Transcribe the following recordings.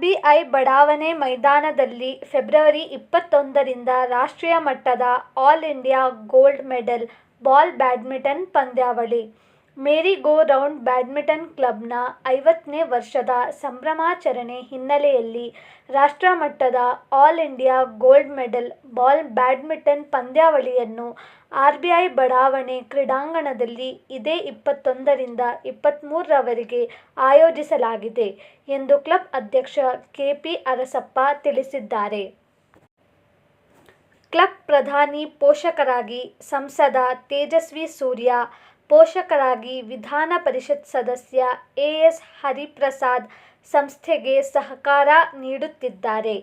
RBI ಬಡಾವಣೆ ಮೈದಾನದಲ್ಲಿ February ಇಪ್ಪತ್ತೊಂದರಿಂದ ರಾಷ್ಟ್ರೀಯ ಮಟ್ಟದ all India gold medal ball badminton ಪಂದ್ಯಾವಳಿ ಮೇರಿ ಗೋ ರೌಂಡ್ ಬ್ಯಾಡ್ಮಿಂಟನ್ ಕ್ಲಬ್ನ ಐವತ್ತನೇ ವರ್ಷದ ಸಂಭ್ರಮಾಚರಣೆ ಹಿನ್ನೆಲೆಯಲ್ಲಿ ರಾಷ್ಟ್ರಮಟ್ಟದ all India gold medal ball badminton ಪಂದ್ಯಾವಳಿಯನ್ನು ಆರ್ಬಿಐ ಬಡಾವಣೆ ಕ್ರೀಡಾಂಗಣದಲ್ಲಿ ಇದೇ ಇಪ್ಪತ್ತೊಂದರಿಂದ ಇಪ್ಪತ್ತ್ಮೂರರವರೆಗೆ ಆಯೋಜಿಸಲಾಗಿದೆ ಎಂದು ಕ್ಲಬ್ ಅಧ್ಯಕ್ಷ ಕೆ ಪಿ ಅರಸಪ್ಪ ತಿಳಿಸಿದ್ದಾರೆ. ಕ್ಲಬ್ ಪ್ರಧಾನಿ ಪೋಷಕರಾಗಿ ಸಂಸದ ತೇಜಸ್ವಿ ಸೂರ್ಯ ಪೋಷಕರಾಗಿ ವಿಧಾನ ಪರಿಷತ್ ಸದಸ್ಯ ಎಎಸ್ ಹರಿಪ್ರಸಾದ್ ಸಂಸ್ಥೆಗೆ ಸಹಕಾರ ನೀಡುತ್ತಿದ್ದಾರೆ.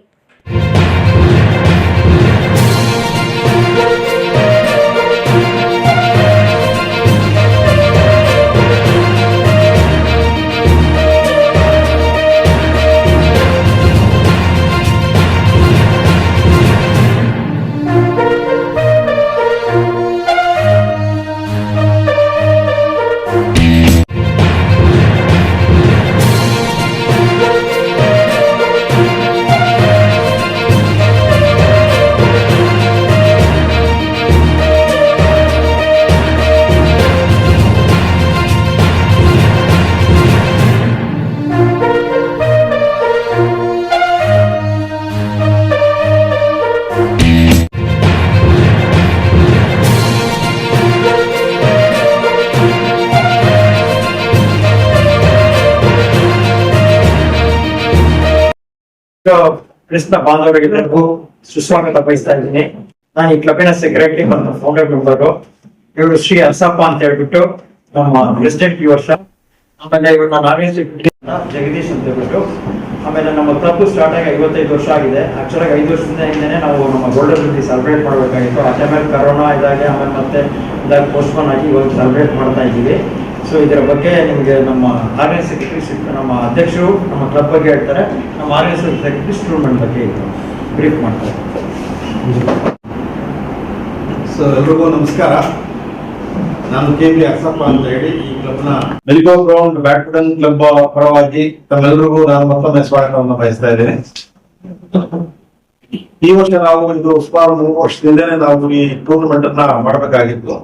ಕೃಷ್ಣ ಬಾಂಧವರಿಗೆಲ್ಲರಿಗೂ ಸುಸ್ವಾಗತ ಬಯಸ್ತಾ ಇದ್ದೀನಿ. ನಾನು ಈ ಕ್ಲಬ್ಬಿನ ಸೆಕ್ರೆಟರಿ ಮತ್ತು ಫೌಂಡರ್ ಮೆಂಬರು. ಇವರು ಶ್ರೀ ಅರ್ಸಪ್ಪ ಅಂತ ಹೇಳ್ಬಿಟ್ಟು ನಮ್ಮ ಪ್ರೆಸಿಡೆಂಟ್ ಈ ವರ್ಷ. ಆಮೇಲೆ ಇವರು ನಾವೇ ಜಗದೀಶ್ ಅಂತ ಹೇಳ್ಬಿಟ್ಟು. ಆಮೇಲೆ ನಮ್ಮ ತಪ್ಪು ಸ್ಟಾರ್ಟ್ ಆಗಿ ಐವತ್ತೈದು ವರ್ಷ ಆಗಿದೆ. ಆಕ್ಚುಲಾಗಿ ಐದು ವರ್ಷದಿಂದ ಹಿಂದೆನೆ ನಾವು ನಮ್ಮ ಗೋಲ್ಡನ್ ಜೂಬ್ಲಿ ಸೆಲೆಬ್ರೇಟ್ ಮಾಡಬೇಕಾಗಿತ್ತು. ಅದೇ ಮೇಲೆ ಕರೋನಾ ಇದಾಗಿ, ಆಮೇಲೆ ಮತ್ತೆ ಇದಾಗಿ ಪೋಸ್ಟ್ಪೋನ್ ಆಗಿ ಇವಾಗ ಸೆಲೆಬ್ರೇಟ್ ಮಾಡ್ತಾ ಇದ್ದೀವಿ. ಸೊ ಇದರ ಬಗ್ಗೆ ನಿಮಗೆ ನಮ್ಮ ಆರ್ ಎನ್ ಸೆಕ್ರೆಟರಿ ನಮ್ಮ ಅಧ್ಯಕ್ಷರು ನಮ್ಮ ಕ್ಲಬ್ ಬಗ್ಗೆ ಹೇಳ್ತಾರೆ. ನಮ್ಮ ಆರ್ ಎನ್ ಸೆಕ್ರೆಟರಿ ಸ್ಟೂಡೆಂಟ್ ಬಗ್ಗೆ ಬ್ರೀಫ್ ಮಾಡ್ತಾರೆ. ಸೊ ಎಲ್ರಿಗೂ ನಮಸ್ಕಾರ. ನಾನು ಕೆ ಬಿ ಅಕ್ಸಪ್ಪ ಅಂತ ಹೇಳಿ ಈ ಕ್ಲಬ್ನ ಮೆಲಿಕೋ ಗ್ರೌಂಡ್ ಬ್ಯಾಡ್ಮಿಂಟನ್ ಕ್ಲಬ್ ಪರವಾಗಿ ತಮ್ಮೆಲ್ಲರಿಗೂ ನಾನು ಮತ್ತೊಮ್ಮೆ ಸ್ವಾಗತವನ್ನು ಬಯಸ್ತಾ ಇದ್ದೇನೆ. ಈ ವರ್ಷ ನಾವು ಇದು ಸುಮಾರು ಮೂರು ವರ್ಷದಿಂದಲೇ ನಾವು ಈ ಟೂರ್ನಮೆಂಟ್ ಅನ್ನ ಮಾಡಬೇಕಾಗಿತ್ತು.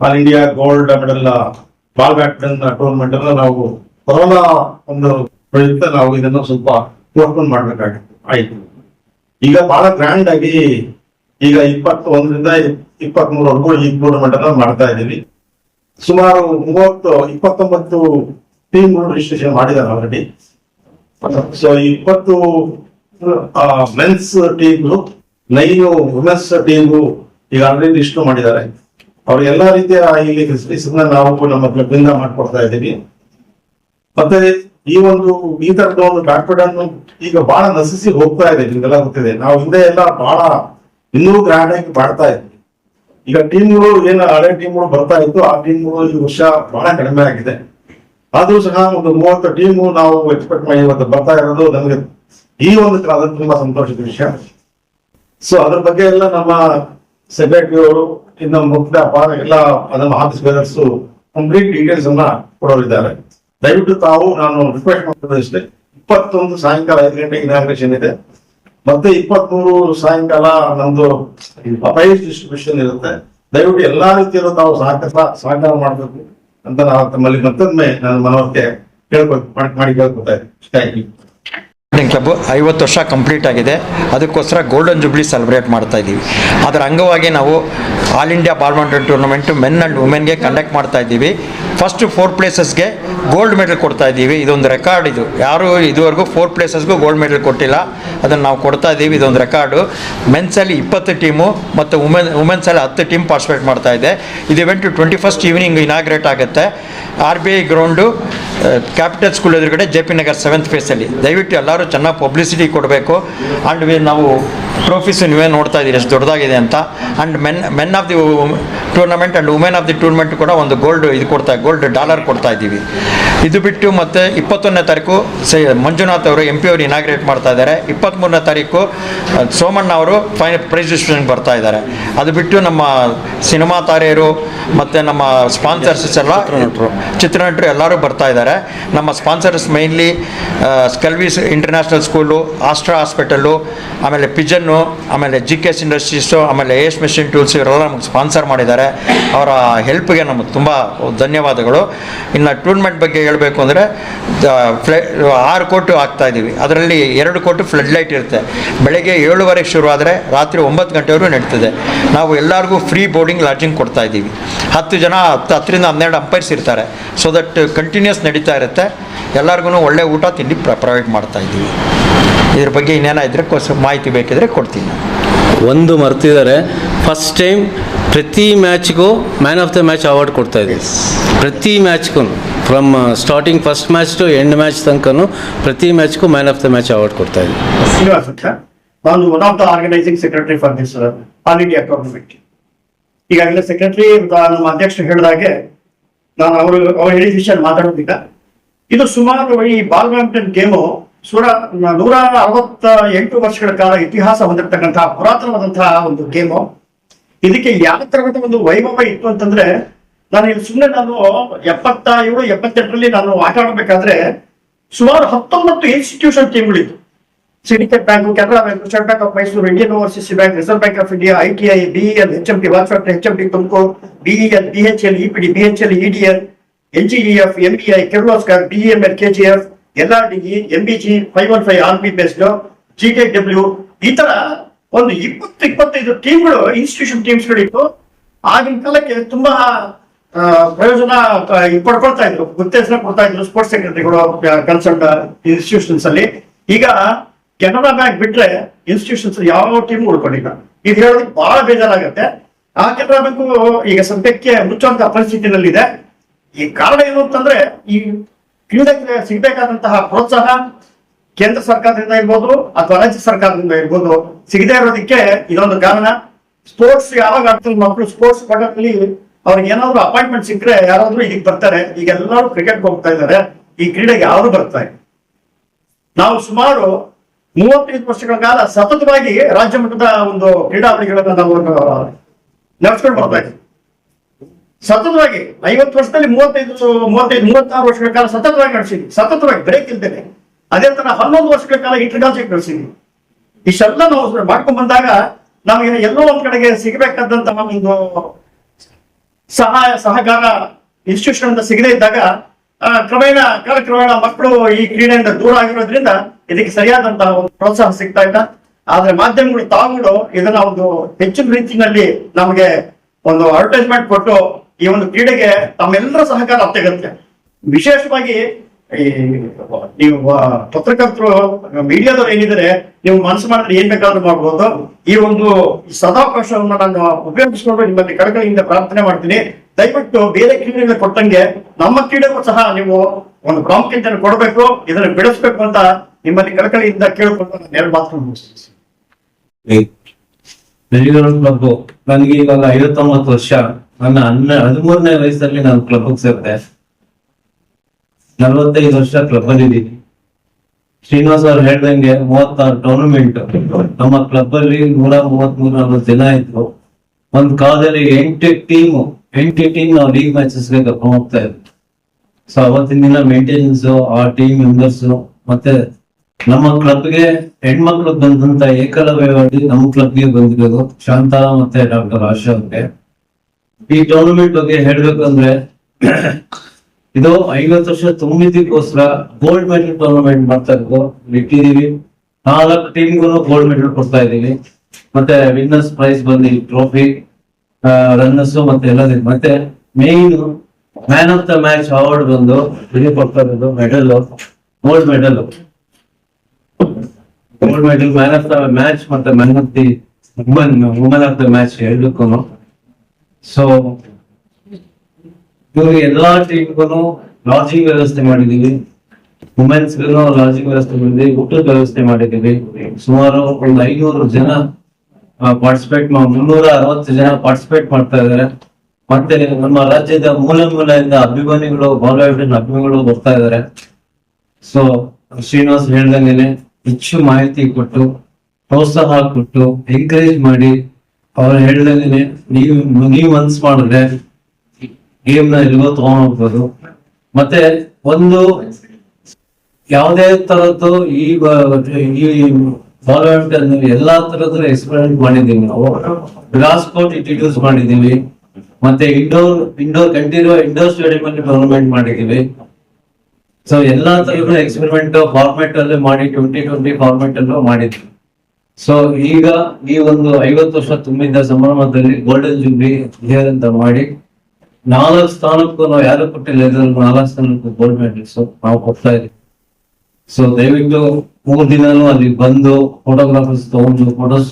All India gold medal ball badminton tournament ಅನ್ನ ನಾವು ಕೊರೋನಾ ಒಂದು ಪ್ರಯುಕ್ತ ನಾವು ಇದನ್ನು ಸ್ವಲ್ಪ ಪೋಸ್ಟ್ಪೋನ್ ಮಾಡ್ಬೇಕಾಗಿತ್ತು. ಆಯ್ತು. ಈಗ ಬಹಳ ಗ್ರ್ಯಾಂಡ್ ಆಗಿ ಈಗ ಇಪ್ಪತ್ತೊಂದರಿಂದ ಇಪ್ಪತ್ತ್ ಮೂರವರೆಗೂ ಈ ಟೂರ್ನಮೆಂಟ್ ಅನ್ನ ಮಾಡ್ತಾ ಇದ್ದೀವಿ. ಸುಮಾರು ಮೂವತ್ತು, ಇಪ್ಪತ್ತೊಂಬತ್ತು ಟೀಮ್ ರಿಜಿಸ್ಟ್ರೇಷನ್ ಮಾಡಿದ್ದಾರೆ ಆಲ್ರೆಡಿ ಸೊ ಇಪ್ಪತ್ತು men's team nine women's team ಈಗ ಆಲ್ರೆಡಿ ರಿಜಿಸ್ಟರ್ ಮಾಡಿದ್ದಾರೆ. ಅವ್ರು ಎಲ್ಲಾ ರೀತಿಯ ಇಲ್ಲಿ ಫೆಸಿಲಿಟೀಸ್ ನಾವು ನಮ್ಮ ಕ್ಲಬ್ ಇಂದ ಮಾಡ್ಕೊಡ್ತಾ ಇದ್ದೀವಿ. ಮತ್ತೆ ಈ ಒಂದು, ಈ ತರದ ಒಂದು ಬ್ಯಾಡ್ಮಿಂಟನ್ ಈಗ ಬಹಳ ನಶಿಸಿ ಹೋಗ್ತಾ ಇದೆ, ನಿಮ್ಗೆಲ್ಲ ಗೊತ್ತಿದೆ. ನಾವು ಹಿಂದೆ ಎಲ್ಲ ಬಹಳ ಇನ್ನೂ ಗ್ರ್ಯಾಂಡ್ ಆಗಿ ಮಾಡ್ತಾ ಇದ್ವಿ. ಈಗ ಟೀಮ್ಗಳು ಏನು ಹಳೆ ಟೀಮ್ಗಳು ಬರ್ತಾ ಇತ್ತು, ಆ ಟೀಮ್ಗಳು ಈ ವರ್ಷ ಬಹಳ ಕಡಿಮೆ ಆಗಿದೆ. ಆದ್ರೂ ಸಹ ಒಂದು ಮೂವತ್ತು ಟೀಮು ನಾವು ಎಕ್ಸ್ಪೆಕ್ಟ್ ಮಾಡಿ ಇವತ್ತು ಬರ್ತಾ ಇರೋದು ನಮಗೆ ಈ ಒಂದು ಕಾಲದಲ್ಲಿ ತುಂಬಾ ಸಂತೋಷದ ವಿಷಯ. ಸೊ ಅದ್ರ ಬಗ್ಗೆ ಎಲ್ಲ ನಮ್ಮ ಸೆಕ್ರೆಟರಿ ಅವರು ಇನ್ನು ಮುಖ್ಯ ಎಲ್ಲ ಅದನ್ನು ಆಫೀಸ್ ಬೇರರ್ಸ್ ಕಂಪ್ಲೀಟ್ ಡೀಟೇಲ್ಸ್ ಅನ್ನ ಕೊಡೋರಿದ್ದಾರೆ. ದಯವಿಟ್ಟು ತಾವು ನಾನು ರಿಕ್ವೆಸ್ಟ್ ಮಾಡ್ತಿದ್ದೆ ಇಷ್ಟೇ. ಇಪ್ಪತ್ತೊಂದು ಸಾಯಂಕಾಲ ಐದು ಗಂಟೆಗೆ ಇನಾಗ್ರೇಷನ್ ಇದೆ. ಮತ್ತೆ ಇಪ್ಪತ್ಮೂರು ಸಾಯಂಕಾಲ ನಮ್ದು ಪ್ರೈಸ್ ಡಿಸ್ಟ್ರಿಬ್ಯೂಷನ್ ಇರುತ್ತೆ. ದಯವಿಟ್ಟು ಎಲ್ಲಾ ರೀತಿಯಲ್ಲೂ ತಾವು ಸಹಕಾರ ಸಹಕಾರ ಮಾಡಬೇಕು ಅಂತ ನಾವು ತಮ್ಮಲ್ಲಿ ಮತ್ತೊಮ್ಮೆ ನಾನು ಮನವರಿಕೆ ಕೇಳ್ಕೊ ಮಾಡಿ ಕೇಳ್ಕೊತಾ ಇದ್ದೀನಿ. ಥ್ಯಾಂಕ್ ಯು ಬ್ಯಾಡ್ಮಿಂಟನ್ ಕ್ಲಬ್ ಐವತ್ತು ವರ್ಷ ಕಂಪ್ಲೀಟ್ ಆಗಿದೆ. ಅದಕ್ಕೋಸ್ಕರ ಗೋಲ್ಡನ್ ಜುಬ್ಲಿ ಸೆಲೆಬ್ರೇಟ್ ಮಾಡ್ತಾ ಇದ್ದೀವಿ. ಅದರ ಅಂಗವಾಗಿ ನಾವು all India badminton tournament men and ವುಮೆನ್ಗೆ conduct ಮಾಡ್ತಾ ಇದ್ದೀವಿ. ಫಸ್ಟ್ ಫೋರ್ ಪ್ಲೇಸಸ್ಗೆ ಗೋಲ್ಡ್ ಮೆಡಲ್ ಕೊಡ್ತಾ ಇದ್ದೀವಿ. ಇದೊಂದು ರೆಕಾರ್ಡ್ ಇದು. ಯಾರು ಇದುವರೆಗೂ ಫೋರ್ ಪ್ಲೇಸಸ್ಗೂ ಗೋಲ್ಡ್ ಮೆಡಲ್ ಕೊಟ್ಟಿಲ್ಲ. ಅದನ್ನು ನಾವು ಕೊಡ್ತಾ ಇದ್ದೀವಿ. ಇದೊಂದು ರೆಕಾರ್ಡು ಮೆನ್ಸಲ್ಲಿ ಇಪ್ಪತ್ತು ಟೀಮು ಮತ್ತು ವುಮೆನ್ ವುಮೆನ್ಸಲ್ಲಿ ಹತ್ತು ಟೀಮ್ ಪಾರ್ಟಿಸಿಪೇಟ್ ಮಾಡ್ತಾ ಇದೆ. ಇದು event twenty first evening inaugurate ಆಗುತ್ತೆ R B I ground capital school ಎದುರುಗಡೆ ಜೆ ಪಿ ನಗರ್ ಸೆವೆಂತ್ ಫೇಸಲ್ಲಿ ದಯವಿಟ್ಟು ಎಲ್ಲರೂ ಚೆನ್ನಾಗಿ ಪಬ್ಲಿಸಿಟಿ ಕೊಡಬೇಕು. ಆ್ಯಂಡ್ ನಾವು ಟ್ರೋಫೀಸು ನೀವೇ ನೋಡ್ತಾ ಇದ್ದೀರಿ ಎಷ್ಟು ದೊಡ್ಡದಾಗಿದೆ ಅಂತ. And men men of the tournament and women of the tournament ಕೂಡ ಒಂದು ಗೋಲ್ಡ್ ಇದು ಕೊಡ್ತಾ ಗೋಲ್ಡ್ ಡಾಲರ್ ಕೊಡ್ತಾ ಇದ್ದೀವಿ. ಇದು ಬಿಟ್ಟು ಮತ್ತು ಇಪ್ಪತ್ತೊಂದನೇ ತಾರೀಕು ಸೈ ಮಂಜುನಾಥ್ ಅವರು ಎಂ ಪಿ ಅವರು ಇನಾಗ್ರೇಟ್ ಮಾಡ್ತಾ ಇದ್ದಾರೆ. ಇಪ್ಪತ್ತ್ಮೂರನೇ ತಾರೀಕು ಸೋಮಣ್ಣ ಅವರು ಫೈನಲ್ ಪ್ರೈಸ್ ಡಿಸ್ಟ್ರಿಬ್ಯೂಷನ್ ಬರ್ತಾ ಇದ್ದಾರೆ. ಅದು ಬಿಟ್ಟು ನಮ್ಮ ಸಿನಿಮಾ ತಾರೆಯರು ಮತ್ತು ನಮ್ಮ ಸ್ಪಾನ್ಸರ್ಸ್ ಎಲ್ಲ ಚಿತ್ರನಟರು. ಎಲ್ಲರೂ ಬರ್ತಾ ಇದ್ದಾರೆ. ನಮ್ಮ ಸ್ಪಾನ್ಸರ್ಸ್ ಮೈನ್ಲಿ ಸ್ಕಲ್ವೀಸ್ ಇಂಟರ್ನ್ಯಾಷನಲ್ ಸ್ಕೂಲು ಆಸ್ಟ್ರಾ ಹಾಸ್ಪಿಟಲ್ಲು ಆಮೇಲೆ ಪಿಜನ್ನು ಆಮೇಲೆ ಜಿ ಕೆ ಎಸ್ ಇಂಡಸ್ಟ್ರೀಸು ಆಮೇಲೆ ಏಸ್ ಮೆಷಿನ್ ಟೂಲ್ಸ್ ಇವರೆಲ್ಲ ನಮಗೆ ಸ್ಪಾನ್ಸರ್ ಮಾಡಿದ್ದಾರೆ. ಅವರ ಹೆಲ್ಪ್ಗೆ ನಮಗೆ ತುಂಬ ಧನ್ಯವಾದಗಳು. ಇನ್ನು ಟೂರ್ನಮೆಂಟ್ ಬಗ್ಗೆ ಹೇಳಬೇಕು ಅಂದರೆ ಫ್ಲೈ, ಆರು ಕೋಟು ಇದ್ದೀವಿ. ಅದರಲ್ಲಿ ಎರಡು ಕೋಟು ಫ್ಲಡ್ ಲೈಟ್ ಇರುತ್ತೆ. ಬೆಳಗ್ಗೆ ಏಳುವರೆಗೆ ಶುರುವಾದರೆ ರಾತ್ರಿ ಒಂಬತ್ತು ಗಂಟೆವರೆಗೂ ನಡೀತದೆ. ನಾವು ಎಲ್ಲರಿಗೂ ಫ್ರೀ ಬೋರ್ಡಿಂಗ್ ಲಾಡ್ಜಿಂಗ್ ಕೊಡ್ತಾ ಇದ್ದೀವಿ. ಹತ್ತು ಜನ, ಹತ್ತು, ಹತ್ತರಿಂದ ಹನ್ನೆರಡು ಅಂಪೈರ್ಸ್ ಇರ್ತಾರೆ. ಸೊ ದಟ್ ಕಂಟಿನ್ಯೂಸ್ ನಡೀತಾ ಇರುತ್ತೆ. ಎಲ್ಲರಿಗೂ ಒಳ್ಳೆ ಊಟ, ತಿಂಡಿ ಪ್ರೊವೈಡ್ ಮಾಡ್ತಾ ಇದ್ದೀವಿ. ಇದ್ರ ಬಗ್ಗೆ ಇನ್ನೇನ ಇದ್ರೆ ಕೋಸ್, ಮಾಹಿತಿ ಬೇಕಿದ್ರೆ ಕೊಡ್ತೀನಿ. ಒಂದು ಮರ್ತಿದ್ದಾರೆ. ಫಸ್ಟ್ ಟೈಮ್ ಪ್ರತಿ ಮ್ಯಾಚ್ಗೂ man of the match award ಕೊಡ್ತಾ ಇದ್ದೀವಿ ಪ್ರತಿ ಮ್ಯಾಚ್ಗೂ from starting first match to end match ತನಕನೂ ಪ್ರತಿ ಮ್ಯಾಚ್ಗೂ man of the match award ಕೊಡ್ತಾ ಇದ್ದೀವಿ ಶ್ರೀನಿವಾಸ್ ನಾನು one of the organising secretary for this all India tournament ಈಗಾಗಲೇ ಸೆಕ್ರೆಟರಿ ನಮ್ಮ ಅಧ್ಯಕ್ಷರು ಹೇಳಿದಾಗೆ ನಾನು ಅವರು ಅವ್ರು ಹೇಳಿದ ವಿಷಯ ಮಾತಾಡೋದಿಲ್ಲ. ಇದು ಸುಮಾರು ಈ ಬಾಲ್ ಬ್ಯಾಡ್ಮಿಂಟನ್ ಗೇಮು ಸುರ ನೂರ ಅರವತ್ತ ಎಂಟು ವರ್ಷಗಳ ಕಾಲ ಇತಿಹಾಸ ಹೊಂದಿರತಕ್ಕಂತಹ ಪುರಾತನವಾದಂತಹ ಒಂದು ಗೇಮು ಇದಕ್ಕೆ ಯಾವ ತರಹದ ಒಂದು ವೈಭವ ಇತ್ತು ಅಂತಂದ್ರೆ, ನಾನು ಇಲ್ಲಿ ಸುಮ್ಮನೆ ನಾನು ಎಪ್ಪತ್ತ ಏಳು ಎಪ್ಪತ್ತೆಂಟರಲ್ಲಿ ನಾನು ಆಟ ಆಡಬೇಕಾದ್ರೆ ಸುಮಾರು ಹತ್ತೊಂಬತ್ತು institution ಟೀಮ್ಗಳಿತ್ತು syndicate bank Canara bank state bank of Mysore Indian overseas bank reserve bank of India I T I BEL H M T watch H M T Tumkur BEL BHEL EPD BHEL B NGEF MBI K G KGF LRDE MBG five one five R B based GK W ಈ ತರ ಒಂದು ಇಪ್ಪತ್ತು, ಇಪ್ಪತ್ತೈದು ಟೀಮ್ಗಳು institution ಟೀಮ್ಸ್ಗಳಿತ್ತು ಆಗಿನ ಕಾಲಕ್ಕೆ ತುಂಬಾ ಪ್ರಯೋಜನ ಪಡ್ಕೊಳ್ತಾ ಇದ್ರು ಉತ್ತೇಜನ ಕೊಡ್ತಾ ಇದ್ರು ಸ್ಪೋರ್ಟ್ಸ್ ಸೆಕ್ರೆಟರಿಗಳು ಕನ್ಸರ್ಟ್ ಇನ್ಸ್ಟಿಟ್ಯೂಷನ್ಸ್ ಅಲ್ಲಿ. ಈಗ ಕೆನರಾ ಬ್ಯಾಂಕ್ ಬಿಟ್ರೆ ಇನ್ಸ್ಟಿಟ್ಯೂಷನ್ಸ್ ಯಾವ ಟೀಮ್ ಉಳ್ಕೊಂಡಿಲ್ಲ. ಇದು ಹೇಳೋದಕ್ಕೆ ಬಹಳ ಬೇಜಾರಾಗುತ್ತೆ. ಆ ಕೆನರಾ ಬ್ಯಾಂಕು ಈಗ ಸದ್ಯಕ್ಕೆ ಮುಚ್ಚುವಂತಹ ಪರಿಸ್ಥಿತಿನಲ್ಲಿದೆ ಈ ಕಾರಣ ಏನು ಅಂತಂದ್ರೆ, ಈ ಕ್ರೀಡೆಗೆ ಸಿಗಬೇಕಾದಂತಹ ಪ್ರೋತ್ಸಾಹ ಕೇಂದ್ರ ಸರ್ಕಾರದಿಂದ ಇರ್ಬೋದು ಅಥವಾ ರಾಜ್ಯ ಸರ್ಕಾರದಿಂದ ಇರ್ಬೋದು ಸಿಗದೆ ಇರೋದಕ್ಕೆ ಇದೊಂದು ಕಾರಣ. ಸ್ಪೋರ್ಟ್ಸ್ ಯಾವಾಗ ಆಡ್ತಾರೆ ಮಕ್ಕಳು ಸ್ಪೋರ್ಟ್ಸ್ ಪಟದಲ್ಲಿ ಅವ್ರಿಗೆ ಏನಾದ್ರು ಅಪಾಯಿಂಟ್ಮೆಂಟ್ ಸಿಕ್ಕರೆ ಯಾರಾದ್ರೂ ಈಗ ಬರ್ತಾರೆ. ಈಗ ಎಲ್ಲರೂ ಕ್ರಿಕೆಟ್ ಹೋಗ್ತಾ ಇದ್ದಾರೆ ಈ ಕ್ರೀಡೆಗೆ ಯಾರು ಬರ್ತಾರೆ ನಾವು ಸುಮಾರು ಮೂವತ್ತೈದು ವರ್ಷಗಳ ಕಾಲ ಸತತವಾಗಿ ರಾಜ್ಯ ಮಟ್ಟದ ಒಂದು ಕ್ರೀಡಾವಳಿಗಳನ್ನ ನಾವು ನಡೆಸ್ಕೊಂಡು ಬರ್ತಾ ಇದ್ದೀವಿ ಸತತವಾಗಿ, ಐವತ್ತು ವರ್ಷದಲ್ಲಿ ಮೂವತ್ತೈದು ಮೂವತ್ತೈದು, ಮೂವತ್ತಾರು ವರ್ಷಗಳ ಕಾಲ ಸತತವಾಗಿ ನಡೆಸಿದ್ವಿ. ಸತತವಾಗಿ, ಬ್ರೇಕ್ ಇಲ್ದೇನೆ. ಅದೇ ತರ ಹನ್ನೊಂದು ವರ್ಷಗಳ ಕಾಲ ಇಂಟರ್ಗಾಲ್ಸಿಕ್ ನಡೆಸಿದ್ವಿ. ಇಷ್ಟೆಲ್ಲ ನಾವು ಮಾಡ್ಕೊಂಡ್ ಬಂದಾಗ ನಮಗೆ ಎಲ್ಲೋ ಒಂದ್ ಕಡೆಗೆ ಸಿಗಬೇಕಾದಂತಹ ಒಂದು ಸಹಾಯ, ಸಹಕಾರ ಇನ್ಸ್ಟಿಟ್ಯೂಷನ್ ಅಂತ ಸಿಗದೇ ಇದ್ದಾಗ ಕ್ರಮೇಣ ಕಾಲಕ್ರಮೇಣ ಮಕ್ಕಳು ಈ ಕ್ರೀಡೆಯಿಂದ ದೂರ ಆಗಿರೋದ್ರಿಂದ ಇದಕ್ಕೆ ಸರಿಯಾದಂತಹ ಒಂದು ಪ್ರೋತ್ಸಾಹ ಸಿಗ್ತಾ ಇಲ್ಲ. ಆದ್ರೆ ಮಾಧ್ಯಮಗಳು ತಾವುಗಳು ಇದನ್ನ ಒಂದು ಹೆಚ್ಚಿನ ರೀತಿಯಲ್ಲಿ ನಮಗೆ ಒಂದು ಅಡ್ವರ್ಟೈಸ್ಮೆಂಟ್ ಕೊಟ್ಟು ಈ ಒಂದು ಕ್ರೀಡೆಗೆ ತಮ್ಮೆಲ್ಲರ ಸಹಕಾರ ಅತ್ಯಗತ್ಯ. ವಿಶೇಷವಾಗಿ ಈ ನೀವು ಪತ್ರಕರ್ತರು, ಮೀಡಿಯಾದವ್ರು ಏನಿದ್ದಾರೆ, ನೀವು ಮನಸ್ಸು ಮಾಡಿದ್ರೆ ಏನ್ ಬೇಕಾದ್ರೂ ಮಾಡ್ಬೋದು. ಈ ಒಂದು ಸದಾವಕಾಶವನ್ನು ನಾನು ಉಪಯೋಗಿಸಿಕೊಂಡು ನಿಮ್ಮಲ್ಲಿ ಕಳಕಳಿಯಿಂದ ಪ್ರಾರ್ಥನೆ ಮಾಡ್ತೀನಿ. ದಯವಿಟ್ಟು ಬೇರೆ ಕ್ರೀಡೆಗಳ ಕೊಟ್ಟಂಗೆ ನಮ್ಮ ಕ್ರೀಡೆಗೂ ಸಹ ನೀವು ಒಂದು ಪ್ರಾಮುಖ್ಯತೆಯನ್ನು ಕೊಡಬೇಕು, ಇದನ್ನು ಬೆಳೆಸಬೇಕು ಅಂತ ನಿಮ್ಮಲ್ಲಿ ಕಳಕಳಿಯಿಂದ ಕೇಳಿಕೊಂಡು ನಾನು ಎರಡು ಮಾತು ನನಗೆ ಇವಾಗ ಐವತ್ತೊಂಬತ್ತು ವರ್ಷ. ನನ್ನ ಹನ್ನೆ, ಹದಿಮೂರನೇ ವಯಸ್ಸಲ್ಲಿ ನಾನು ಕ್ಲಬ್ ಸೇರಿದೆ. ನಲವತ್ತೈದು ವರ್ಷ ಕ್ಲಬ್ ಅಲ್ಲಿ ಇದ್ದೀನಿ. ಶ್ರೀನಿವಾಸ್ ಅವ್ರು ಹೇಳ್ದಂಗೆ ಮೂವತ್ತಾರು ಟೂರ್ನಮೆಂಟ್ ನಮ್ಮ ಕ್ಲಬ್ ಅಲ್ಲಿ ನೂರ ಮೂವತ್ ಮೂರ್ ನಲ್ವತ್ತು ಜನ ಇದ್ರು. ಒಂದ್ ಕಾಲದಲ್ಲಿ ಎಂಟು ಟೀಮ್ ಎಂಟು ಟೀಮ್ ನಾವು ಲೀಗ್ ಮ್ಯಾಚಸ್ಗೆ ಕರ್ಕೊಂಡು ಹೋಗ್ತಾ ಇದ್ವಿ. ಸೊ ಅವತ್ತಿನ ದಿನ ಮೇಂಟೆನೆನ್ಸ್ ಆ ಟೀಮ್ ಮೆಂಬರ್ಸ್ ಮತ್ತೆ ನಮ್ಮ ಕ್ಲಬ್ಗೆ ಹೆಣ್ಮಕ್ಳು ಬಂದಂತ ಏಕಲವ್ಯವಾಗಿ ನಮ್ಮ ಕ್ಲಬ್ಗೆ ಬಂದಿರೋದು ಶಾಂತಾ ಮತ್ತೆ ಡಾಕ್ಟರ್ ಆಶಾ ಅವ್ರಿಗೆ. ಈ ಟೂರ್ನಮೆಂಟ್ ಬಗ್ಗೆ ಹೇಳ್ಬೇಕು ಅಂದ್ರೆ ಇದು ಐವತ್ತು ವರ್ಷ ತುಂಬಿದ್ದಕ್ಕೋಸ್ಕರ ಗೋಲ್ಡ್ ಮೆಡಲ್ ಟೂರ್ನಮೆಂಟ್ ಮಾಡ್ತಾ ಇರೋದು. ಇಟ್ಟಿದೀವಿ ನಾಲ್ಕು ಟೀಮ್ಗೂ ಗೋಲ್ಡ್ ಮೆಡಲ್ ಕೊಡ್ತಾ ಇದೀವಿ ಮತ್ತೆ ವಿನ್ನರ್ಸ್ ಪ್ರೈಸ್ ಬಂದು ಟ್ರೋಫಿ ರನ್ನರ್ಸ್ ಮತ್ತೆ ಎಲ್ಲದಿದೆ ಮತ್ತೆ main man of the match award ಬಂದು ಬಿಡಿ ಕೊಡ್ತಾ ಇರೋದು medal gold medal gold medal man of the match ಮತ್ತೆ man of the woman woman of the match ಎರಡಕ್ಕೂ ಸೊ ಇವರು ಎಲ್ಲಾ ಟೀಮ್ಗೂ ಲಾಜಿಂಗ್ ವ್ಯವಸ್ಥೆ ಮಾಡಿದೀವಿ ವುಮೆನ್ಸ್ ಲಾಜಿಂಗ್ ವ್ಯವಸ್ಥೆ ಮಾಡಿದ್ವಿ ಊಟದ ವ್ಯವಸ್ಥೆ ಮಾಡಿದ್ದೀವಿ. ಸುಮಾರು ಒಂದು ಐನೂರು ಜನ ಪಾರ್ಟಿಸಿಪೇಟ್ ಮುನ್ನೂರ ಅರವತ್ತು ಜನ ಪಾರ್ಟಿಸಿಪೇಟ್ ಮಾಡ್ತಾ ಇದ್ದಾರೆ. ಮತ್ತೆ ನಮ್ಮ ರಾಜ್ಯದ ಮೂಲ ಮೂಲೆಯಿಂದ ಅಭಿಮಾನಿಗಳು ಬಾಲಿವುಡ್ ಅಭಿಮಾನಿಗಳು ಬರ್ತಾ ಇದ್ದಾರೆ. ಸೊ ಶ್ರೀನಿವಾಸ್ ಹೇಳ್ದಂಗೆನೆ ಹೆಚ್ಚು ಮಾಹಿತಿ ಕೊಟ್ಟು, ಪ್ರೋತ್ಸಾಹ ಕೊಟ್ಟು ಎಂಕರೇಜ್ ಮಾಡಿ ಅವ್ರು ಹೇಳಿದಂಗೆ ನೀವು ನೀವು ಮನ್ಸ್ ಮಾಡಿದ್ರೆ ಗೇಮ್ನ ಎಲ್ಲಿಗೋ ತಗೊಂಡ್ ಹೋಗ್ಬೋದು. ಮತ್ತೆ ಒಂದು ಯಾವುದೇ ತರದ್ದು ಈ ಬಾಲಿವುಡ್ ಎಲ್ಲಾ ತರದ ಎಕ್ಸ್ಪೆರಿಮೆಂಟ್ ಮಾಡಿದ್ದೀವಿ ನಾವು. ಗ್ಲಾಸ್ ಕೋರ್ಟ್ ಇಂಟ್ರಡ್ಯೂಸ್ ಮಾಡಿದ್ದೀವಿ. ಮತ್ತೆ indoor indoor continue indoor stadium ಅಲ್ಲಿ ಟೂರ್ನಮೆಂಟ್ ಮಾಡಿದ್ದೀವಿ. ಸೊ ಎಲ್ಲಾ ತರದ ಎಕ್ಸ್ಪೆರಿಮೆಂಟ್ ಫಾರ್ಮೆಟ್ ಅಲ್ಲಿ ಮಾಡಿ ಟ್ವೆಂಟಿ ಟ್ವೆಂಟಿ ಫಾರ್ಮೆಟ್ ಅಲ್ಲೂ ಮಾಡಿದ್ವಿ ಸೊ ಈಗ ಈ ಒಂದು ಐವತ್ತು ವರ್ಷ ತುಂಬಿದ ಸಂಭ್ರಮದಲ್ಲಿ ಗೋಲ್ಡನ್ ಜೂಬ್ಲಿ ಹಿಯರ್ ಅಂತ ಮಾಡಿ ನಾಲ್ಕು ಸ್ಥಾನಕ್ಕೂ ನಾವು ಯಾರು ಕೊಟ್ಟಿಲ್ಲ ಇದ್ರಲ್ಲಿ ನಾಲ್ಕು ಸ್ಥಾನಕ್ಕೂ ಗೋಲ್ಡ್ ಮೆಡಲ್ಸ್ ನಾವು ಕೊಡ್ತಾ ಇದೀವಿ ಸೊ ದಯವಿಟ್ಟು ಮೂರು ದಿನಾನು ಅಲ್ಲಿ ಬಂದು ಫೋಟೋಗ್ರಾಫರ್ಸ್ ತಗೊಂಡು ಫೋಟೋಸ್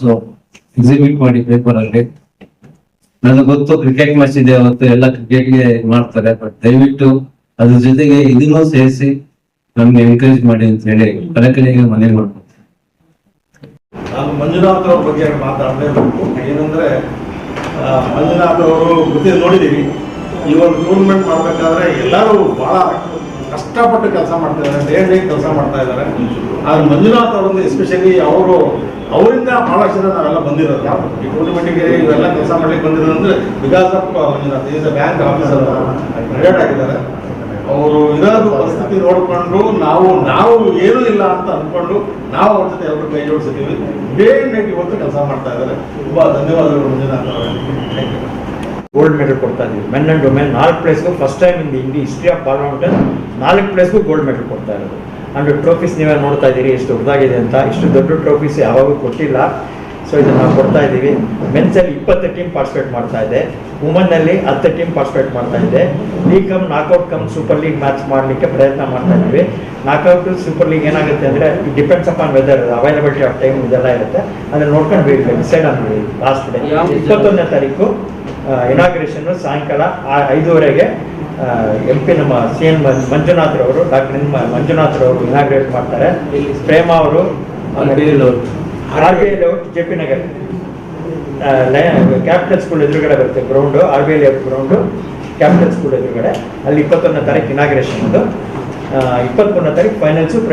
ಎಕ್ಸಿಬಿಟ್ ಮಾಡಿ ಪೇಪರ್ ಅಲ್ಲಿ. ನನಗೆ ಗೊತ್ತು ಕ್ರಿಕೆಟ್ ಮ್ಯಾಚ್ ಇದೆ ಅವತ್ತು, ಎಲ್ಲ ಕ್ರಿಕೆಟ್ಗೆ ಮಾಡ್ತಾರೆ. ಬಟ್ ದಯವಿಟ್ಟು ಅದ್ರ ಜೊತೆಗೆ ಇದನ್ನೂ ಸೇರಿಸಿ ನಮ್ಗೆ ಎನ್ಕರೇಜ್ ಮಾಡಿ ಅಂತ ಹೇಳಿ ಕಲೆಕಲೆಗೆ ಮನವಿ ಮಾಡ್ತೀನಿ. ನಾನು ಮಂಜುನಾಥ್ ಅವ್ರ ಬಗ್ಗೆ ಮಾತಾಡಲೇಬೇಕು? ಏನಂದ್ರೆ ಮಂಜುನಾಥ್ ಅವರು ಗೊತ್ತಿ ನೋಡಿದ್ದೀವಿ ಈ ಒಂದು ಟೂರ್ನಮೆಂಟ್ ಮಾಡಬೇಕಾದ್ರೆ ಎಲ್ಲರೂ ಬಹಳ ಕಷ್ಟಪಟ್ಟು ಕೆಲಸ ಮಾಡ್ತಾ ಇದ್ದಾರೆ ಡೇ ಡೇ ಕೆಲಸ ಮಾಡ್ತಾ ಇದ್ದಾರೆ. ಆದ್ರೆ ಮಂಜುನಾಥ್ ಅವರಿಂದ ಎಸ್ಪೆಷಲಿ ಅವರು, ಅವರಿಂದ ಬಹಳಷ್ಟು ಜನ ನಾವೆಲ್ಲ ಬಂದಿರೋದು. ಈ ಟೂರ್ನಮೆಂಟ್ಗೆ ಇವೆಲ್ಲ ಕೆಲಸ ಮಾಡ್ಲಿಕ್ಕೆ ಬಂದಿರೋದು ಅಂದ್ರೆ because of Manjunath is bank officer retired ಆಗಿದ್ದಾರೆ ಅವರು ಇರೋದು ಪರಿಸ್ಥಿತಿ ನೋಡಿಕೊಂಡು ನಾವು ನಾವು ಏನೂ ಇಲ್ಲ ಅಂತ ಅಂದ್ಕೊಂಡು ನಾವು ಅವ್ರ ಜೊತೆ ಎಲ್ಲರೂ ಕೈ ಜೋಡಿಸಿದ್ದೀವಿ. ಡೇ ನೈಟ್ ಇವತ್ತು ಕೆಲಸ ಮಾಡ್ತಾ ಇದ್ದಾರೆ. ತುಂಬಾ ಧನ್ಯವಾದಗಳು ಮಂಜುನಾಥ್ ಅವರೇ. ಥ್ಯಾಂಕ್ ಯು ಗೋಲ್ಡ್ ಮೆಡಲ್ ಕೊಡ್ತಾ ಇದ್ದೀವಿ. ಮೆನ್ ಅಂಡ್ ವುಮೆನ್ ನಾಲ್ಕು ಪ್ಲೇಸ್ಗೂ first time in India history of parliament ನಾಲ್ಕು ಪ್ಲೇಸ್ಗೂ ಗೋಲ್ಡ್ ಮೆಡಲ್ ಕೊಡ್ತಾ ಇರೋದು. ಅಂಡ್ ಟ್ರೋಫೀಸ್ ನೀವೇ ನೋಡ್ತಾ ಇದ್ದೀರಿ, ಎಷ್ಟು ದೊಡ್ಡದಾಗಿದೆ ಅಂತ. ಇಷ್ಟು ದೊಡ್ಡ ಟ್ರೋಫೀಸ್ ಯಾವಾಗೂ ಕೊಟ್ಟಿಲ್ಲ. ಸೊ ಇದನ್ನ ನಾವು ಕೊಡ್ತಾ ಇದ್ದೀವಿ. ಮೆನ್ಸಲ್ಲಿ ಇಪ್ಪತ್ತು ಟೀಮ್ ಪಾರ್ಟಿಸಿಪೇಟ್ ಮಾಡ್ತಾ ಇದೆ. ವುಮನ್ನಲ್ಲಿ ಹತ್ತು ಟೀಮ್ ಪಾರ್ಟಿಸಿಪೇಟ್ ಮಾಡ್ತಾ ಇದೆ. League cum knockout cum super league match ಮಾಡಲಿಕ್ಕೆ ಪ್ರಯತ್ನ ಮಾಡ್ತಾ ಇದ್ದೀವಿ. ನಾಕೌಟ್ ಸೂಪರ್ ಲೀಗ್ ಏನಾಗುತ್ತೆ ಅಂದರೆ depends upon weather availability of time ಇದೆಲ್ಲ ಇರುತ್ತೆ. ಅದನ್ನ ನೋಡ್ಕೊಂಡು ಡಿಸೈಡ್ ಆಗ್ತೀವಿ ಲಾಸ್ಟ್ ಡೇ ಇಪ್ಪತ್ತೊಂದನೇ ತಾರೀಕು ಇನಾಗ್ರೇಷನ್ ಸಾಯಂಕಾಲ ಐದೂವರೆಗೆ ಎಂ ಪಿ ನಮ್ಮ ಸಿ ಎನ್ ಮಂಜುನಾಥ್ರವರು ಡಾಕ್ಟರ್ ಮಂಜುನಾಥ್ರವರು ಮಂಜುನಾಥ್ ರವರು ಇನಾಗ್ರೇಟ್ ಮಾಡ್ತಾರೆ. ಪ್ರೇಮ ಅವರು R B I layout J P Nagar. Capital school ಎದುರುಗಡೆ ಬರುತ್ತೆ ground R B I layout ground capital school ಎದುರುಗಡೆ. ಅಲ್ಲಿ ಇಪ್ಪತ್ತೊಂದನೇ ತಾರೀಕು ಇನಾಗ್ರೇಷನ್ ಅದು. ಇಪ್ಪತ್ತೊಂದನೇ ತಾರೀಕು ಫೈನಲ್ಸು